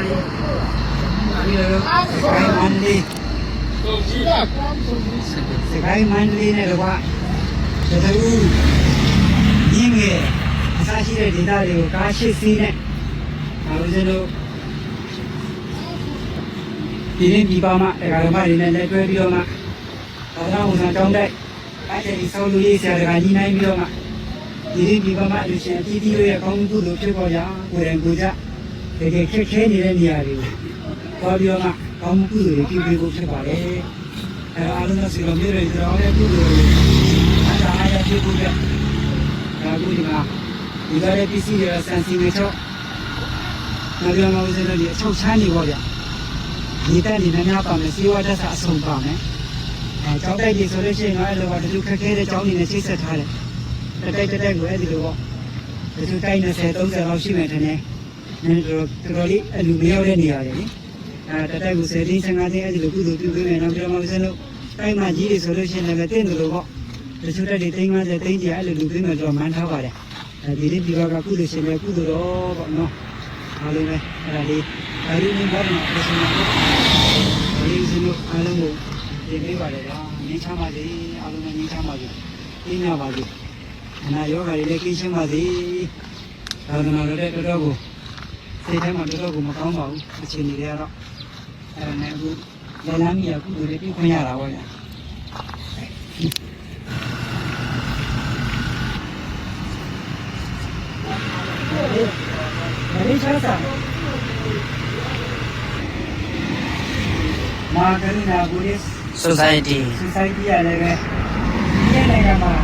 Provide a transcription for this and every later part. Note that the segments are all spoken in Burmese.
ပြီးတော့စကိုင်းမန္တလေးစကိုင်းမန္တလေးနဲ့တော့ကတတူရင်းငယ်အစားရှိတဲ့ဒေသတွေကိုကားရှိစီးနဲ့ဒါလို့ကျွန်တော်ဒီနေ့ဒီပါမှာတရားဓမ္မတွေနဲ့လက်တွဲပြီးတော့မှသာသနာ့ဝန်ဆောင်တောင်းတိုက်အဲ့ဒီဆောက်လို့ရေးဆရာတွေကညီနိုင်ပြီးတော့မှဒီနေ့ဒီပါမှာလူရှင်အတီးတီးရဲ့အကောင်းမှုလို့ဖြစ်ပေါ်ကြကိုယ်တိုင်ကိုယ်ကြ တကယ်ခက်ခဲနေတဲ့နေရာတွေကိုပေါ်ပြီးတော့မှကောင်းမှုတွေပြုပေးဖို့ဖြစ်ပါတယ်အဲအားလုံးနဲ့စီလုံးမျိုးတွေကျွန်တော်လည်းပြုလို့အားသာအားရပြုဖို့ပြဒါကူဒီမှာဒီကနေ့ပစ္စည်းတွေဆန်စီဝေချောနောက်ပြီးတော့ဦးဇင်းတို့ဒီအချုပ်ချမ်းနေပေါ့ဗျဒီတက်နေများများပါမယ်စီဝါတက်စာအဆုံးပါမယ်အဲကြောက်တိုက်ကြီးဆိုလို့ရှိရင်တော့အဲ့လိုပါတလူခက်ခဲတဲ့ကြောင်းနေနဲ့ချိတ်ဆက်ထားတယ်တက်တိုက်တက်တိုက်ကိုအဲ့ဒီလိုပေါ့တလူတိုက်20 30လောက်ရှိမယ်ထင်တယ်အဲ တော်တော်လေးအလူမရောက်တဲ့နေရာတွေလေအဲတက်တိုက်ကို10တင်း15တင်းအဲ့ဒီလိုကုသိုလ်ပြုပေးမယ်နောက်ပြီးတော့ဦးဇင်းတို့တိုက်မှကြီးတွေဆိုလို့ရှိရင်လည်းတင့်တယ်လို့ပေါ့တချို့တက်တွေသိန်း50သိန်းကြီးအဲ့လိုလူပေးမယ်တော့မှန်းထားပါတယ်အဲဒီလေးဒီဘက်ကကုသိုလ်ရှင်လည်းကုသိုလ်တော့ပေါ့နော်အားလုံးပဲအဲ့ဒါလေးအဲဒီနေ့ဘာလို့လဲဆိုတော့ဒီစနုအားလုံးကိုဒီပေးပါတယ်ဗျာငင်းချပါစေအားလုံးနဲ့ငင်းချပါစေပြင်းရပါစေအနာယောဂါတွေလည်းကင်းရှင်းပါစေသာသနာတော်တဲ့တော်တော်ကို စိတ်ထဲမှာတော်တော်ကိုမကောင်းပါဘူးအချိန်တွေကတော့အဲ့ဒါနဲ့အခုလက်လမ်းကြီးကကုသိုလ်တွေပြုခွင့်ရတာပေါ့ဗျာမလေးရှားစာမာကရီနာဘူရစ် society society ရလည်းပဲဒီနိုင်ငံမှာ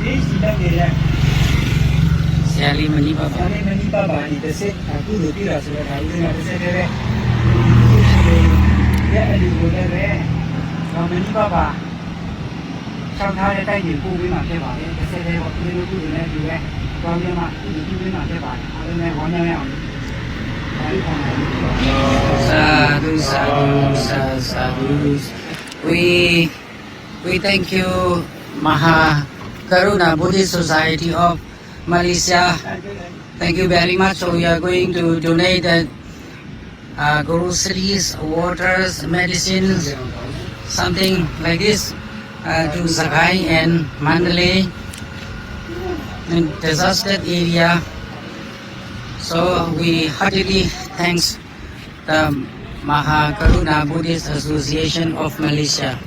ဒီစီတက်နေတဲ့ ဆရာလေးမနီပါဆပါရာလေးမနီပါပါဒီတစ်စက်အခုလိုပြတာဆိုတော့ဒါဦးဇင်းကတစ်စက်တည်းပဲရဲ့အလူကိုလည်းပဲဘာမနီပါပါဆောင်းထားတဲ့တိုက်ကြီးပို့ပေးမှဖြစ်ပါလေတစ်စက်တည်းပေါ့ဒီလိုကုလိုနဲ့ဒီပဲကောင်းကြမှာဒီပြုပေးမှဖြစ်ပါတယ်အားလုံးနဲ့ဝမ်းမြောက်ရအောင်ဒါလေးခေါင်းလိုက် sadhu sadhu sa- sadhu we we thank you maha karuna buddhist society of malaysia thank you very much so we are going to donate the uh, groceries waters medicines something like this uh, to Sakai and Mandalay in disaster area. So we heartily thanks the Mahakaruna Buddhist Association of Malaysia.